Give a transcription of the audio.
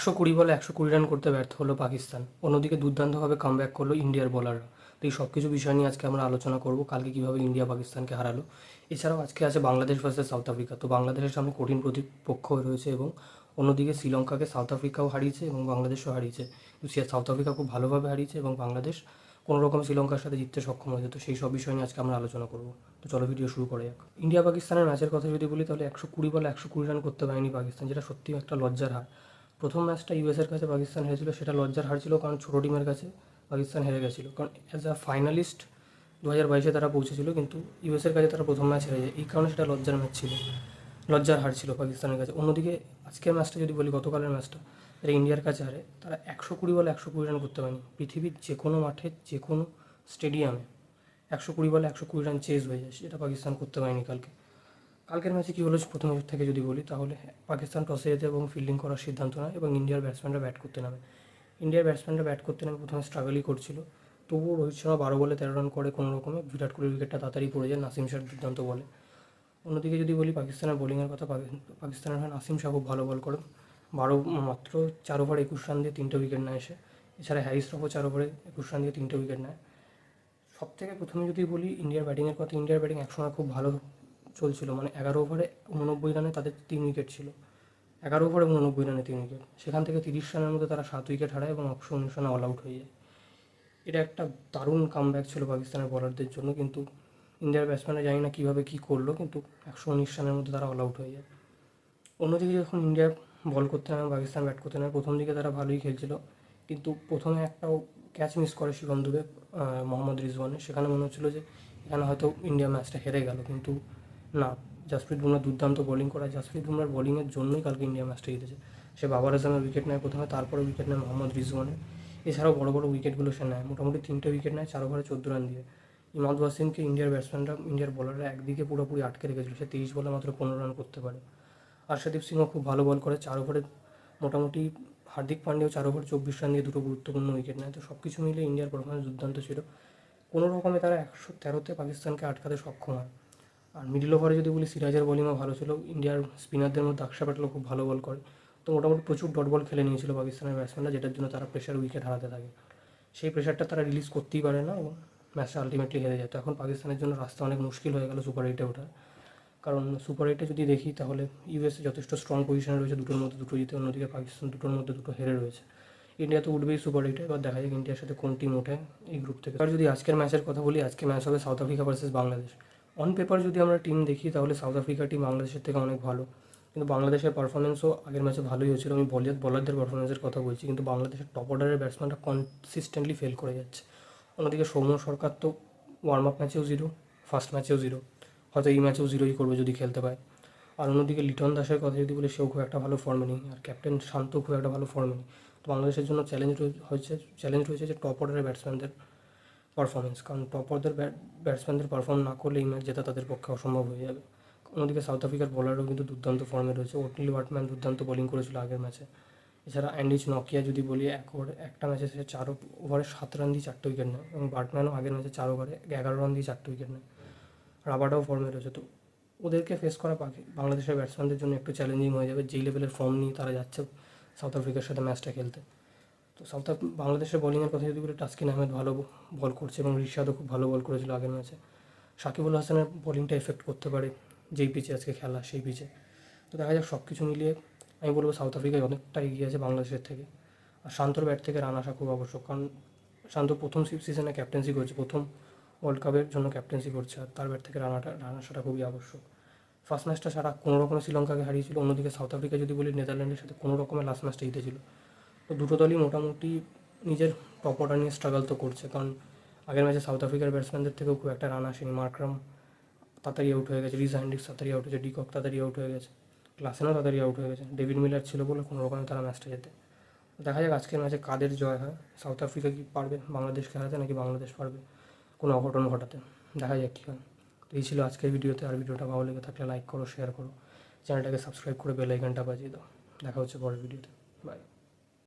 একশো কুড়ি বলে একশো কুড়ি রান করতে ব্যর্থ হলো পাকিস্তান। অন্যদিকে দুর্দান্তভাবে কামব্যাক করল ইন্ডিয়ার বোলাররা তো এই সব কিছু বিষয় নিয়ে আজকে আমরা আলোচনা করব কালকে কীভাবে ইন্ডিয়া পাকিস্তানকে হারালো। এছাড়াও আজকে আছে বাংলাদেশ ভার্সেস সাউথ আফ্রিকা তো বাংলাদেশের সামনে কঠিন প্রতিপক্ষ রয়েছে এবং অন্যদিকে শ্রীলঙ্কাকে সাউথ আফ্রিকাও হারিয়েছে এবং বাংলাদেশও হারিয়েছে। সে সাউথ আফ্রিকা খুব ভালোভাবে হারিয়েছে এবং বাংলাদেশ কোনো রকম শ্রীলঙ্কার সাথে জিততে সক্ষম হয়েছে। তো সেই সব বিষয় নিয়ে আজকে আমরা আলোচনা করব। তো চলো ভিডিও শুরু করা যাক। ইন্ডিয়া পাকিস্তানের ম্যাচের কথা যদি বলি তাহলে একশো কুড়ি বলে একশো কুড়ি রান করতে পারেনি পাকিস্তান, যেটা সত্যিই একটা লজ্জার হার। প্রথম ম্যাচটা ইউএসের কাছে পাকিস্তান হেরেছিল, সেটা লজ্জার হার ছিল কারণ ছোটো টিমের কাছে পাকিস্তান হেরে গেছিল। কারণ অ্যাজ আ ফাইনালিস্ট দু হাজার বাইশে তারা পৌঁছেছিল, কিন্তু ইউএসের কাছে তারা প্রথম ম্যাচ হেরে যায়। এই কারণে সেটা লজ্জার ম্যাচ ছিল, লজ্জার হার ছিল পাকিস্তানের কাছে। অন্যদিকে আজকের ম্যাচটা যদি বলি, গতকালের ম্যাচটা এটা ইন্ডিয়ার কাছে হারে, তারা একশো কুড়ি বলে একশো কুড়ি রান করতে পারেনি। পৃথিবীর যে কোনো মাঠে যে কোনো স্টেডিয়ামে একশো কুড়ি বলে একশো কুড়ি রান চেজ হয়ে যায়, সেটা পাকিস্তান করতে পারেনি কালকে। কালকের ম্যাচে কী হলো প্রথম থেকে যদি বলি, তাহলে পাকিস্তান টসে যেতে এবং ফিল্ডিং করার সিদ্ধান্ত নেয় এবং ইন্ডিয়ার ব্যাটসম্যানরা ব্যাট করতে নামে। ইন্ডিয়ার ব্যাটসম্যানরা ব্যাট করতে নামে প্রথমে স্ট্রাগলই করছিল। তবুও রোহিত শর্মা বারো বলে তেরো রান করে কোনো রকমে। বিরাট কোহলির উইকেটটা তাড়াতাড়ি পড়ে যায়, নাসিম শাহ দুর্দান্ত বলে। অন্যদিকে যদি বলি, পাকিস্তানের বোলিংয়ের কথা পাকিস্তানের হয় নাসিম শাহ খুব ভালো বল করে বারো মাত্র চার ওভার একুশ রান দিয়ে তিনটে উইকেট নেয় এসে এছাড়া হ্যারিস রফও চার ওভারে একুশ রান দিয়ে তিনটে উইকেট নেয়। সব থেকে প্রথমে যদি বলি, ইন্ডিয়ার ব্যাটিংয়ের কথা, ইন্ডিয়ার ব্যাটিং একসময় খুব ভালো চলছিল মানে এগারো ওভারে উননব্বই রানে তাদের তিন উইকেট ছিল। এগারো ওভারে উননব্বই রানে তিন উইকেট সেখান থেকে তিরিশ রানের মধ্যে তারা সাত উইকেট হারায় এবং একশো উনিশ রানে অল আউট হয়ে যায়। এটা একটা দারুণ কামব্যাক ছিল পাকিস্তানের বলারদের জন্য, কিন্তু ইন্ডিয়ার ব্যাটসম্যানরা জানি না কীভাবে কী করল, কিন্তু একশো উনিশ রানের মধ্যে তারা অল আউট হয়ে যায়। অন্যদিকে যখন ইন্ডিয়া বল করতে নামে, পাকিস্তান ব্যাট করতে নামে, প্রথম দিকে তারা ভালোই খেলছিল, কিন্তু প্রথমে একটাও ক্যাচ মিস করে শিবম দুবে মোহাম্মদ রিজওয়ানে সেখানে মনে হচ্ছিল যে এখানে হয়তো ইন্ডিয়া ম্যাচটা হেরে গেল, কিন্তু না, জাসপ্রীত বুমরা দুর্দান্ত বোলিং করা জাসপ্রীত বুমরার বোলিংয়ের জন্যই কালকে ইন্ডিয়া ম্যাচটা জিতেছে। সে বাবার আজমের উইকেট নেয় প্রথমে, তারপরে উইকেট নেয় মোহাম্মদ রিজওয়ানের। এছাড়াও বড় বড় উইকেটগুলো সে নেয়। মোটামুটি তিনটে উইকেট নেয়, চার ওভারে চোদ্দ রান দিয়ে। ইমাদ ওয়াসিমকে ইন্ডিয়ার ব্যাটসম্যানরা ইন্ডিয়ার বোলাররা একদিকে পুরোপুরি আটকে রেখেছিল। সে তেইশ বলে মাত্র পনেরো রান করতে পারে। আর্শদীপ সিংও খুব ভালো বল করে, চার ওভারে মোটামুটি হার্দিক পান্ডেও চার ওভার চব্বিশ রান দিয়ে দুটো গুরুত্বপূর্ণ উইকেট নেয়। তো সব কিছু মিলে ইন্ডিয়ার পারফরমেন্স দুর্দান্ত ছিল। কোনো রকমে তারা একশো তেরোতে পাকিস্তানকে আটকাতে সক্ষম হয়। আর মিডল ওভারে যদি বলি, সিরাজের বোলিংও ভালো ছিল। ইন্ডিয়ার স্পিনারদের মধ্যে আকশা প্যাটেলও খুব ভালো বল করে। তো মোটামুটি প্রচুর ডট বল খেলে নিয়েছিল পাকিস্তানের ব্যাটসম্যানরা যেটার জন্য তারা প্রেশার উইকেট হারাতে থাকে। সেই প্রেশারটা তারা রিলিজ করতেই পারে না এবং ম্যাচটা আলটিমেটলি হেরে যায়। তো এখন পাকিস্তানের জন্য রাস্তা অনেক মুশকিল হয়ে গেল সুপার এইটে ওঠার। কারণ সুপার এইটে যদি দেখি, তাহলে ইউএসএ যথেষ্ট স্ট্রং পজিশনে রয়েছে, দুটোর মধ্যে দুটো জিতে, অন্যদিকে পাকিস্তান দুটোর মধ্যে দুটো হেরে রয়েছে। ইন্ডিয়া তো উঠবেই সুপার এইটে এবার দেখা যাক ইন্ডিয়ার সাথে কোন টিম ওঠে এই গ্রুপ থেকে। আর যদি আজকের ম্যাচের কথা বলি, আজকে ম্যাচ হবে South Africa versus Bangladesh on paper যদি আমরা টিম দেখি, তাহলে সাউথ আফ্রিকা টিম বাংলাদেশের থেকে অনেক ভালো। কিন্তু বাংলাদেশের পারফরমেন্সও আগের ম্যাচে ভালোই হয়েছিল। আমি বলার বলারদের পারফরমেন্সের কথা বলছি, কিন্তু বাংলাদেশের টপ অর্ডারের ব্যাটসম্যানরা কনসিস্টেন্টলি ফেল করে যাচ্ছে। অন্যদিকে সৌম্য সরকার তো ওয়ার্ম আপ ম্যাচেও জিরো ফার্স্ট ম্যাচেও জিরো হয়তো এই ম্যাচেও জিরোই করবে যদি খেলতে পায় আর অন্যদিকে লিটন দাসের কথা যদি বলি, সেও খুব একটা ভালো ফর্মে নেই। আর ক্যাপ্টেন শান্ত খুব একটা ভালো ফর্মে নেই। তো বাংলাদেশের জন্য চ্যালেঞ্জ হয়েছে চ্যালেঞ্জ রয়েছে যে টপ অর্ডারের ব্যাটসম্যানদের পারফরমেন্স কারণ টপ অর্ডার ব্যাটসম্যানদের পারফর্ম না করলে এই ম্যাচ জেতা তাদের পক্ষে অসম্ভব হয়ে যাবে। অন্যদিকে সাউথ আফ্রিকার বোলারও কিন্তু দুর্দান্ত ফর্মে রয়েছে। ওটলি বাটম্যান দুর্দান্ত বোলিং করেছিল আগের ম্যাচে এছাড়া অ্যান্ডিচ নকিয়া যদি বলি, এক ওভারে একটা ম্যাচে সে চার ওভারে সাত রান দিয়ে চারটে উইকেট নেয় এবং বাটম্যানও আগের ম্যাচে চার ওভারে এগারো রান দিয়ে চারটে উইকেট নেয়। রাবার্ডাও ফর্মে রয়েছে। তো ওদেরকে ফেস করা পাখি বাংলাদেশের ব্যাটসম্যানদের জন্য একটু চ্যালেঞ্জিং হয়ে যাবে। যেই লেভেলের ফর্ম নিয়ে তারা যাচ্ছে সাউথ আফ্রিকার সাথে ম্যাচটা খেলতে। তো সাউথ বাংলাদেশের বোলিংয়ের কথা যদি বলি টাস্কিন আহমেদ ভালো বল করছে এবং রিশাদও খুব ভালো বল করেছিল আগের ম্যাচে সাকিবুল হাসানের বোলিংটা এফেক্ট করতে পারে যেই পিচে আজকে খেলা, সেই পিচে তো দেখা যাক সব কিছু মিলিয়ে, আমি বলব সাউথ আফ্রিকায় অনেকটা এগিয়ে আছে বাংলাদেশের থেকে। আর শান্তর ব্যাট থেকে রান আসা খুব আবশ্যক, কারণ শান্ত প্রথম সিজনে ক্যাপ্টেন্সি করছে, প্রথম ওয়ার্ল্ড কাপের জন্য ক্যাপ্টেন্সি করছে, আর তার ব্যাট থেকে রানাটা রান আসাটা খুবই আবশ্যক। ফার্স্ট ম্যাচটা ছাড়া কোনো রকমের শ্রীলঙ্কাকে হারিয়েছিল, অন্যদিকে সাউথ আফ্রিকা যদি বলি, নেদারল্যান্ডের সাথে কোনো রকমের লাস্ট ম্যাচটা জিতেছিল। তো দুটো দলই মোটামুটি নিজের টপ অর্ডার নিয়ে স্ট্রাগল তো করছে। কারণ আগের ম্যাচে সাউথ আফ্রিকার ব্যাটসম্যানদের থেকেও খুব একটা রান আসেনি। মার্করাম তাড়াতাড়ি আউট হয়ে গেছে রিজ হ্যান্ডিক্স তাড়াতাড়ি আউট হয়েছে ডিকক তাড়াতাড়ি আউট হয়ে গেছে ক্লাসেনও তাড়াতাড়ি আউট হয়ে গেছে ডেভিড মিলার ছিল বলে কোনো রকমে তারা ম্যাচটা যেতে দেখা যাক আজকের ম্যাচে কাদের জয় হয়। সাউথ আফ্রিকা কি পারবে? বাংলাদেশকে হারাতে নাকি বাংলাদেশ পারবে? কোনো অঘটন ঘটাতে। দেখা যাক কী হয়। তো এই ছিল আজকের ভিডিওতে। আর ভিডিওটা ভালো লেগে থাকলে লাইক করো শেয়ার করো। চ্যানেলটাকে সাবস্ক্রাইব করে বেল আইকনটা বাজিয়ে দাও। দেখা হচ্ছে পরের ভিডিওতে। বাই